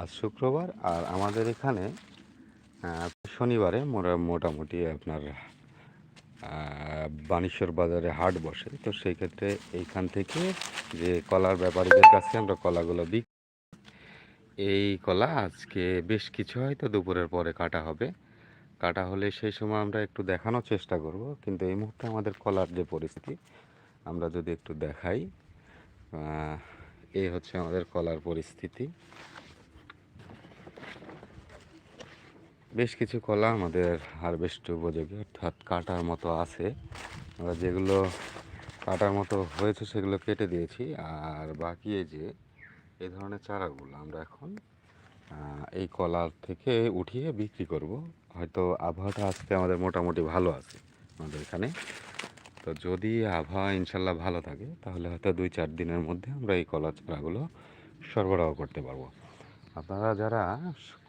আজ শুক্রবার, আর আমাদের এখানে শনিবারে মোটামুটি আপনার বানেশ্বর বাজারে হাট বসে। তো সেই ক্ষেত্রে এইখান থেকে যে কলার ব্যাপারীদের কাছে আমরা কলাগুলো বিক, এই কলা আজকে বেশ কিছু হয়তো দুপুরের পরে কাটা হবে। কাটা হলে সেই সময় আমরা একটু দেখানোর চেষ্টা করব, কিন্তু এই মুহূর্তে আমাদের কলার যে পরিস্থিতি, আমরা যদি একটু দেখাই এই হচ্ছে আমাদের কলার পরিস্থিতি। বেশ কিছু কলা আমাদের হারভেস্ট উপযোগী, অর্থাৎ কাটার মতো আছে। আমরা যেগুলো কাটার মতো হয়েছে সেগুলো কেটে দিয়েছি। আর বাকি এই যে, এই ধরনের চারাগুলো আমরা এখন এই কলার থেকে উঠিয়ে বিক্রি করব। হয়তো আবহাওয়াটা আজকে আমাদের মোটামুটি ভালো আছে আমাদের এখানে। তো যদি আবহাওয়া ইনশাল্লাহ ভালো থাকে, তাহলে হয়তো দুই চার দিনের মধ্যে আমরা এই কলা চারাগুলো সরবরাহ করতে পারব। আপনারা যারা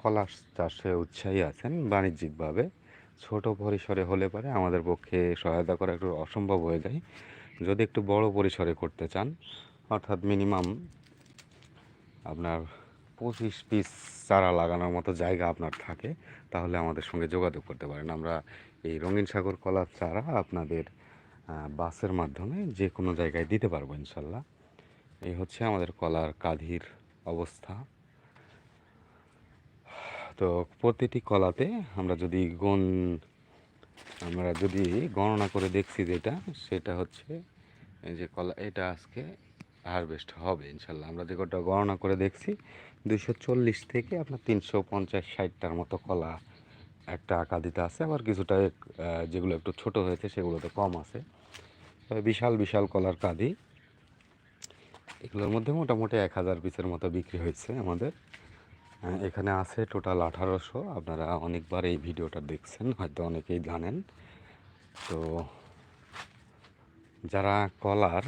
কলা চাষে উৎসাহী আছেন বাণিজ্যিকভাবে, ছোট পরিসরে হলে পারে আমাদের পক্ষে সহায়তা করা একটু অসম্ভব হয়ে যায়। যদি একটু বড় পরিসরে করতে চান, অর্থাৎ মিনিমাম আপনার পঁচিশ পিস চারা লাগানোর মতো জায়গা আপনার থাকে, তাহলে আমাদের সঙ্গে যোগাযোগ করতে পারেন। আমরা এই রঙিন সাগর কলার চারা আপনাদের বাসের মাধ্যমে যে কোনো জায়গায় দিতে পারব ইনশাল্লাহ। এই হচ্ছে আমাদের কলার কাঁধির অবস্থা। তো প্রতিটি কলাতে আমরা যদি গুণ, আমরা যদি গণনা করে দেখছি যেটা, সেটা হচ্ছে যে কলা, এটা আজকে হারভেস্ট হবে ইনশাল্লাহ। আমরা যে কটা গণনা করে দেখছি দুশো চল্লিশ থেকে আপনার তিনশো পঞ্চাশ ষাটটার মতো কলা একটা আঁকা দিতে আছে। আবার কিছুটা যেগুলো একটু ছোট হয়েছে সেগুলোতে কম আছে। বিশাল বিশাল কলার কাঁদি। এগুলোর মধ্যে মোটামুটি এক হাজার পিসের মতো বিক্রি হয়েছে আমাদের। এখানে আছে টোটাল আঠারোশো। আপনারা অনেকবার এই ভিডিওটা দেখছেন, হয়তো অনেকেই জানেন। তো যারা কলার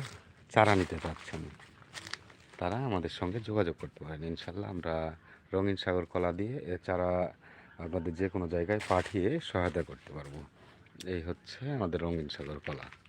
চারা নিতে চাচ্ছেন, তারা আমাদের সঙ্গে যোগাযোগ করতে পারেন। ইনশাল্লাহ আমরা রঙিন সাগর কলা দিয়ে চারা আপনাদের যে কোনো জায়গায় পাঠিয়ে সহায়তা করতে পারব। এই হচ্ছে আমাদের রঙিন সাগর কলা।